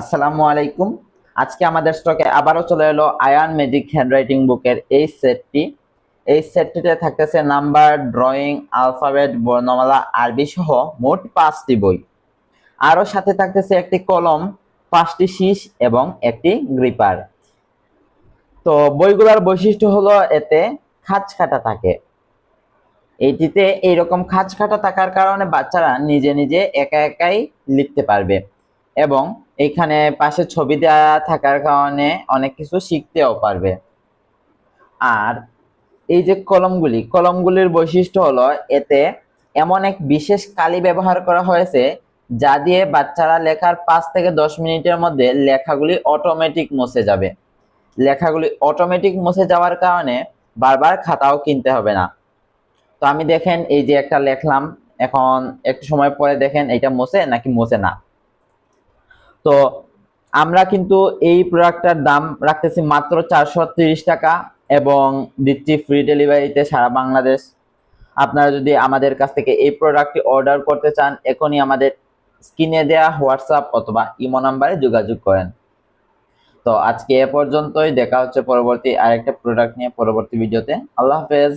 আসসালামু আলাইকুম। আজকে আমাদের স্টকে আবারও চলে এলো আয়ান ম্যাজিক হ্যান্ডরাইটিং বুকের এই সেটটি এই সেটটিতে থাকতেছে নাম্বার ড্রয়িং আলফাবেট বর্ণমালা, আরবি সহ মোট পাঁচটি বই। আরও সাথে থাকতেছে একটি কলম, পাঁচটি শীষ এবং একটি গ্রিপার তো বইগুলোর বৈশিষ্ট্য হলো এতে খাঁজ কাটা থাকে। এইটিতে এইরকম খাঁজ কাটা থাকার কারণে বাচ্চারা নিজে নিজে একা একাই লিখতে পারবে। এবং এখানে পাশে ছবি দেওয়া থাকার কারণে অনেক কিছু শিখতেও পারবে। আর এই যে কলমগুলি, কলমগুলির বৈশিষ্ট্য হলো এতে এমন এক বিশেষ কালি ব্যবহার করা হয়েছে যা দিয়ে বাচ্চারা লেখার পাঁচ থেকে দশ মিনিটের মধ্যে লেখাগুলি অটোমেটিক মুছে যাবে। লেখাগুলি অটোমেটিক মুছে যাওয়ার কারণে বারবার খাতাও কিনতে হবে না। তো আমি দেখেন এই যে একটা লেখলাম, এখন একটু সময় পরে দেখেন এটা মুছে নাকি মুছে না। তো আমরা কিন্তু এই প্রোডাক্টটার দাম রাখতেছি মাত্র চারশো টাকা এবং দিচ্ছি ফ্রি ডেলিভারিতে সারা বাংলাদেশ। আপনারা যদি আমাদের কাছ থেকে এই প্রোডাক্টটি অর্ডার করতে চান, এখনই আমাদের স্ক্রিনে দেওয়া হোয়াটসঅ্যাপ অথবা ইমো নাম্বারে যোগাযোগ করেন। তো আজকে এ পর্যন্তই, দেখা হচ্ছে পরবর্তী আরেকটা প্রোডাক্ট নিয়ে পরবর্তী ভিডিওতে। আল্লাহ হাফেজ।